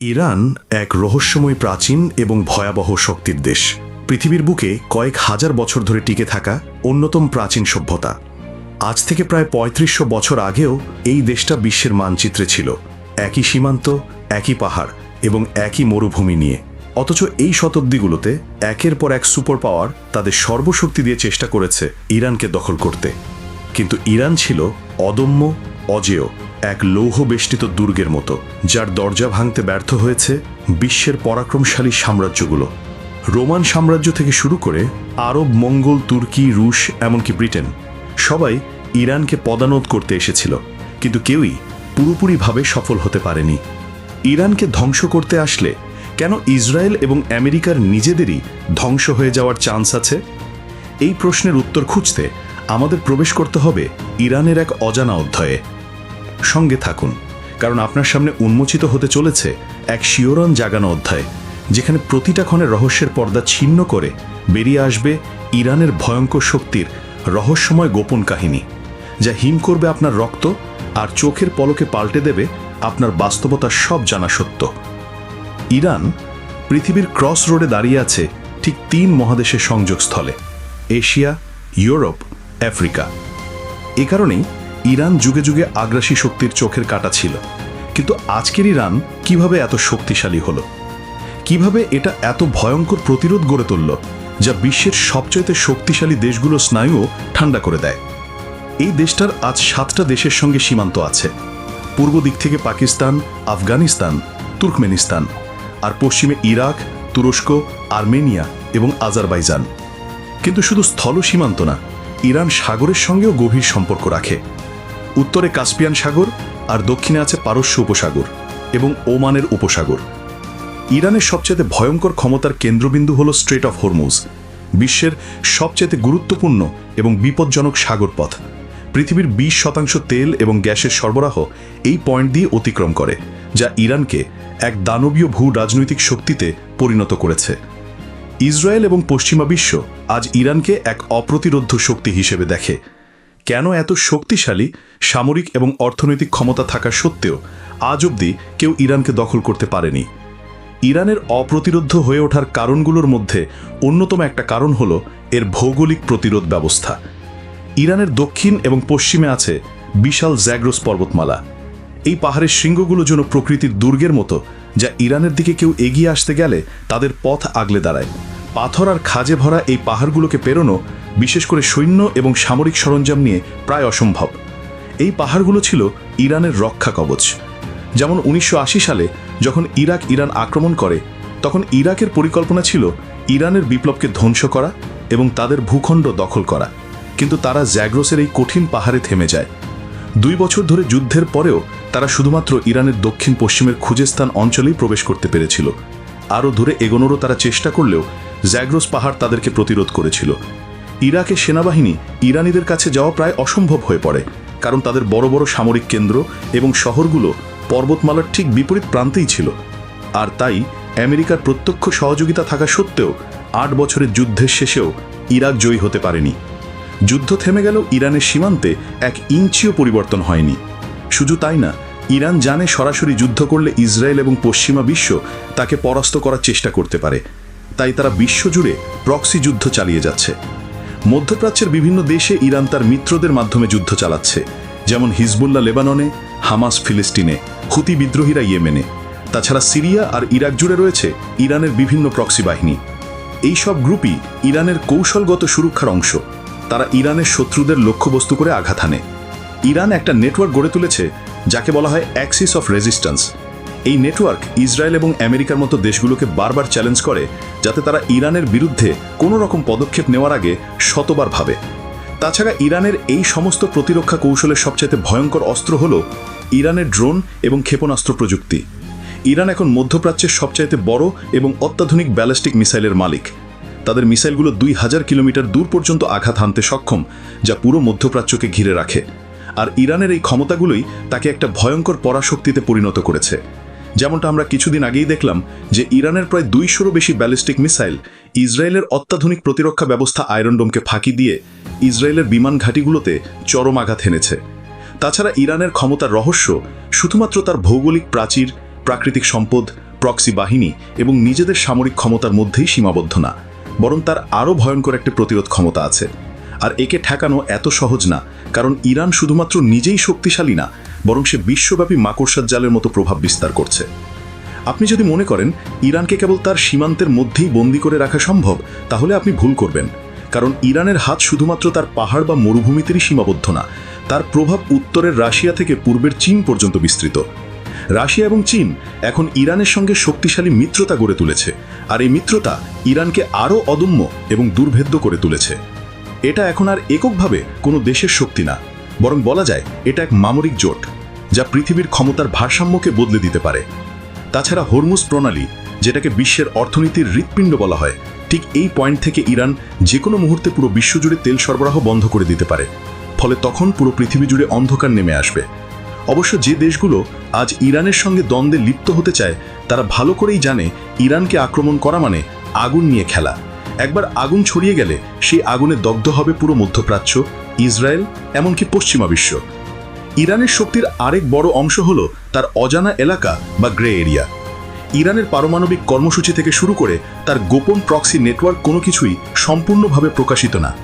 Iran এক রহস্যময় প্রাচীন এবং ভয়াবহ শক্তির দেশ। পৃথিবীর বুকে কয়েক হাজার বছর ধরে টিকে থাকা অন্যতম প্রাচীন সভ্যতা। আজ থেকে প্রায় পঁয়ত্রিশশো বছর আগেও এই দেশটা বিশ্বের মানচিত্রে ছিল। একই সীমান্ত, একই পাহাড় এবং একই মরুভূমি নিয়ে। অথচ এই শতাব্দীগুলোতে একের পর এক সুপার পাওয়ার তাদের সর্বশক্তি দিয়ে চেষ্টা করেছে ইরানকে দখল করতে। কিন্তু ইরান ছিল অদম্য, অজেয়। এক লৌহ বেষ্টিত দুর্গের মতো, যার দরজা ভাঙতে ব্যর্থ হয়েছে বিশ্বের পরাক্রমশালী সাম্রাজ্যগুলো। রোমান সাম্রাজ্য থেকে শুরু করে আরব, মঙ্গল, তুর্কি, রুশ, এমনকি ব্রিটেন, সবাই ইরানকে পদানোধ করতে এসেছিল, কিন্তু কেউই পুরোপুরিভাবে সফল হতে পারেনি। ইরানকে ধ্বংস করতে আসলে কেন ইসরায়েল এবং আমেরিকার নিজেদেরই ধ্বংস হয়ে যাওয়ার চান্স আছে? এই প্রশ্নের উত্তর খুঁজতে আমাদের প্রবেশ করতে হবে ইরানের এক অজানা অধ্যায়ে। সঙ্গে থাকুন, কারণ আপনার সামনে উন্মোচিত হতে চলেছে এক শিওরণ জাগানো অধ্যায়, যেখানে প্রতিটা ক্ষণের রহস্যের পর্দা ছিন্ন করে বেরিয়ে আসবে ইরানের ভয়ঙ্কর শক্তির রহস্যময় গোপন কাহিনী, যা হিম করবে আপনার রক্ত আর চোখের পলকে পাল্টে দেবে আপনার বাস্তবতার সব জানা সত্য। ইরান পৃথিবীর ক্রস রোডে দাঁড়িয়ে আছে ঠিক তিন মহাদেশের সংযোগস্থলে, এশিয়া, ইউরোপ, আফ্রিকা। এ কারণেই ইরান যুগে যুগে আগ্রাসী শক্তির চোখের কাটা ছিল। কিন্তু আজকের ইরান কীভাবে এত শক্তিশালী হলো? কীভাবে এটা এত ভয়ঙ্কর প্রতিরোধ গড়ে তুলল, যা বিশ্বের সবচাইতে শক্তিশালী দেশগুলো স্নায়ুও ঠান্ডা করে দেয়? এই দেশটার আজ সাতটা দেশের সঙ্গে সীমান্ত আছে। পূর্ব দিক থেকে পাকিস্তান, আফগানিস্তান, তুর্কমেনিস্তান আর পশ্চিমে ইরাক, তুরস্ক, আর্মেনিয়া এবং আজারবাইজান। কিন্তু শুধু স্থল সীমান্ত না, ইরান সাগরের সঙ্গেও গভীর সম্পর্ক রাখে। উত্তরে কাস্পিয়ান সাগর আর দক্ষিণে আছে পারস্য উপসাগর এবং ওমানের উপসাগর। ইরানের সবচেয়ে ভয়ঙ্কর ক্ষমতার কেন্দ্রবিন্দু হল স্ট্রেট অফ হরমুজ বিশ্বের সবচেয়ে গুরুত্বপূর্ণ এবং বিপজ্জনক সাগরপথ। পৃথিবীর বিশ শতাংশ তেল এবং গ্যাসের সরবরাহ এই পয়েন্ট দিয়ে অতিক্রম করে, যা ইরানকে এক দানবীয় ভূ রাজনৈতিক শক্তিতে পরিণত করেছে। ইসরায়েল এবং পশ্চিমা বিশ্ব আজ ইরানকে এক অপ্রতিরোধ্য শক্তি হিসেবে দেখে। কেন এত শক্তিশালী, সামরিক এবং অর্থনৈতিক ক্ষমতা থাকা সত্ত্বেও আজ অবধি কেউ ইরানকে দখল করতে পারেনি। ইরানের অপ্রতিরোধ্য হয়ে ওঠার কারণগুলোর মধ্যে অন্যতম একটা কারণ হল এর ভৌগোলিক প্রতিরোধ ব্যবস্থা। ইরানের দক্ষিণ এবং পশ্চিমে আছে বিশাল জ্যাগ্রোস পর্বতমালা। এই পাহাড়ের শৃঙ্গগুলো যেন প্রকৃতির দুর্গের মতো, যা ইরানের দিকে কেউ এগিয়ে আসতে গেলে তাদের পথ আগলে দাঁড়ায়। পাথর আর খাজে ভরা এই পাহাড়গুলোকে পেরোনো বিশেষ করে সৈন্য এবং সামরিক সরঞ্জাম নিয়ে প্রায় অসম্ভব। এই পাহাড়গুলো ছিল ইরানের রক্ষা কবচ। যেমন উনিশশো আশি সালে যখন ইরাক ইরান আক্রমণ করে, তখন ইরাকের পরিকল্পনা ছিল ইরানের বিপ্লবকে ধ্বংস করা এবং তাদের ভূখণ্ড দখল করা। কিন্তু তারা জ্যাগ্রোসের এই কঠিন পাহাড়ে থেমে যায়। দুই বছর ধরে যুদ্ধের পরেও তারা শুধুমাত্র ইরানের দক্ষিণ পশ্চিমের খুজেস্তান অঞ্চলেই প্রবেশ করতে পেরেছিল। আরও দূরে এগোনোরও তারা চেষ্টা করলেও জ্যাগ্রোস পাহাড় তাদেরকে প্রতিরোধ করেছিল। ইরাকের সেনাবাহিনী ইরানিদের কাছে যাওয়া প্রায় অসম্ভব হয়ে পড়ে, কারণ তাদের বড় বড় সামরিক কেন্দ্র এবং শহরগুলো পর্বতমালার ঠিক বিপরীত প্রান্তেই ছিল। আর তাই আমেরিকার প্রত্যক্ষ সহযোগিতা থাকা সত্ত্বেও আট বছরের যুদ্ধের শেষেও ইরাক জয়ী হতে পারেনি। যুদ্ধ থেমে গেলেও ইরানের সীমান্তে এক ইঞ্চিও পরিবর্তন হয়নি। শুধু তাই না, ইরান জানে সরাসরি যুদ্ধ করলে ইসরায়েল এবং পশ্চিমা বিশ্ব তাকে পরাস্ত করার চেষ্টা করতে পারে। তাই তারা বিশ্বজুড়ে প্রক্সি যুদ্ধ চালিয়ে যাচ্ছে। মধ্যপ্রাচ্যের বিভিন্ন দেশে ইরান তার মিত্রদের মাধ্যমে যুদ্ধ চালাচ্ছে, যেমন হিজবুল্লাহ লেবাননে, হামাস ফিলিস্তিনে, হুতি বিদ্রোহীরা ইয়েমেনে। তাছাড়া সিরিয়া আর ইরাক জুড়ে রয়েছে ইরানের বিভিন্ন প্রক্সি বাহিনী। এই সব গ্রুপই ইরানের কৌশলগত সুরক্ষার অংশ। তারা ইরানের শত্রুদের লক্ষ্যবস্তু করে আঘাত হানে। ইরান একটা নেটওয়ার্ক গড়ে তুলেছে, যাকে বলা হয় অ্যাক্সিস অফ রেজিস্ট্যান্স। এই নেটওয়ার্ক ইসরায়েল এবং আমেরিকার মতো দেশগুলোকে বারবার চ্যালেঞ্জ করে, যাতে তারা ইরানের বিরুদ্ধে কোনো রকম পদক্ষেপ নেওয়ার আগে শতবার ভাবে। তাছাড়া ইরানের এই সমস্ত প্রতিরক্ষা কৌশলের সবচেয়ে ভয়ঙ্কর অস্ত্র হল ইরানের ড্রোন এবং ক্ষেপণাস্ত্র প্রযুক্তি। ইরান এখন মধ্যপ্রাচ্যের সবচাইতে বড় এবং অত্যাধুনিক ব্যালিস্টিক মিসাইলের মালিক। তাদের মিসাইলগুলো দুই হাজার কিলোমিটার দূর পর্যন্ত আঘাত হানতে সক্ষম, যা পুরো মধ্যপ্রাচ্যকে ঘিরে রাখে। আর ইরানের এই ক্ষমতাগুলোই তাকে একটা ভয়ঙ্কর পরাশক্তিতে পরিণত করেছে। যেমনটা আমরা কিছুদিন আগেই দেখলাম যে ইরানের প্রায় দুইশোরও বেশি ব্যালিস্টিক মিসাইল ইসরায়েলের অত্যাধুনিক প্রতিরক্ষা ব্যবস্থা আয়রনডোমকে ফাঁকি দিয়ে ইসরায়েলের বিমান ঘাঁটিগুলোতে চরম আঘাত হেনেছে। তাছাড়া ইরানের ক্ষমতার রহস্য শুধুমাত্র তার ভৌগোলিক প্রাচীর, প্রাকৃতিক সম্পদ, প্রক্সি বাহিনী এবং নিজেদের সামরিক ক্ষমতার মধ্যেই সীমাবদ্ধ না, বরং তার আরও ভয়ঙ্কর একটি প্রতিরোধ ক্ষমতা আছে। আর একে ঠেকানো এত সহজ না, কারণ ইরান শুধুমাত্র নিজেই শক্তিশালী না বরং সে বিশ্বব্যাপী মাকড়সার জালের মতো প্রভাব বিস্তার করছে। আপনি যদি মনে করেন ইরানকে কেবল তার সীমান্তের মধ্যেই বন্দি করে রাখা সম্ভব, তাহলে আপনি ভুল করবেন। কারণ ইরানের হাত শুধুমাত্র তার পাহাড় বা মরুভূমিতেই সীমাবদ্ধ না, তার প্রভাব উত্তরের রাশিয়া থেকে পূর্বের চীন পর্যন্ত বিস্তৃত। রাশিয়া এবং চীন এখন ইরানের সঙ্গে শক্তিশালী মিত্রতা গড়ে তুলেছে, আর এই মিত্রতা ইরানকে আরও অদম্য এবং দুর্ভেদ্য করে তুলেছে। এটা এখন আর এককভাবে কোনো দেশের শক্তি না। বরং বলা যায়, এটা এক মামরিক জোট, যা পৃথিবীর ক্ষমতার ভারসাম্যকে বদলে দিতে পারে। তাছাড়া হরমুজ প্রণালী, যেটাকে বিশ্বের অর্থনীতির হৃৎপিণ্ড বলা হয়, ঠিক এই পয়েন্ট থেকে ইরান যে কোনো মুহূর্তে পুরো বিশ্বজুড়ে তেল সরবরাহ বন্ধ করে দিতে পারে, ফলে তখন পুরো পৃথিবী জুড়ে অন্ধকার নেমে আসবে। অবশ্য যে দেশগুলো আজ ইরানের সঙ্গে দ্বন্দ্বে লিপ্ত হতে চায়, তারা ভালো করেই জানে ইরানকে আক্রমণ করা মানে আগুন নিয়ে খেলা। একবার আগুন ছড়িয়ে গেলে সেই আগুনে দগ্ধ হবে পুরো মধ্যপ্রাচ্য ইসরায়েল, এমনকি পশ্চিমা বিশ্ব। ইরানের শক্তির আরেক বড় অংশ হল তার অজানা এলাকা বা গ্রে এরিয়া। ইরানের পারমাণবিক কর্মসূচি থেকে শুরু করে তার গোপন প্রক্সি নেটওয়ার্ক কোনো কিছুই সম্পূর্ণভাবে প্রকাশিত না।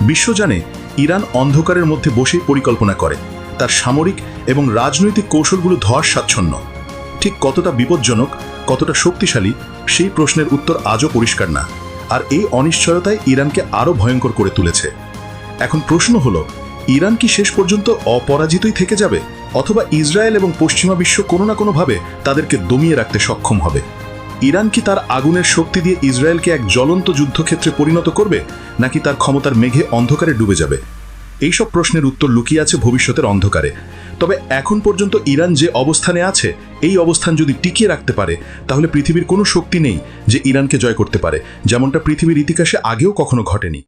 বিশ্ব জানে ইরান অন্ধকারের মধ্যে বসেই পরিকল্পনা করে। তার সামরিক এবং রাজনৈতিক কৌশলগুলো ধর স্বাচ্ছন্ন ঠিক কতটা বিপজ্জনক, কতটা শক্তিশালী, সেই প্রশ্নের উত্তর আজও পরিষ্কার না। আর এই অনিশ্চয়তায় ইরানকে আরও ভয়ঙ্কর করে তুলেছে। এখন প্রশ্ন হলো, ইরান কি শেষ পর্যন্ত অপরাজিতই থেকে যাবে? অথবা ইসরায়েল এবং পশ্চিমা বিশ্ব কোনো না কোনোভাবে তাদেরকে দমিয়ে রাখতে সক্ষম হবে? ইরান কি তার আগুনের শক্তি দিয়ে ইসরায়েলকে এক জ্বলন্ত যুদ্ধক্ষেত্রে পরিণত করবে, নাকি তার ক্ষমতার মেঘে অন্ধকারে ডুবে যাবে? এইসব প্রশ্নের উত্তর লুকিয়ে আছে ভবিষ্যতের অন্ধকারে। তবে এখন পর্যন্ত ইরান যে অবস্থানে আছে, এই অবস্থান যদি টিকিয়ে রাখতে পারে, তাহলে পৃথিবীর কোনো শক্তি নেই যে ইরানকে জয় করতে পারে, যেমনটা পৃথিবীর ইতিহাসে আগেও কখনো ঘটেনি।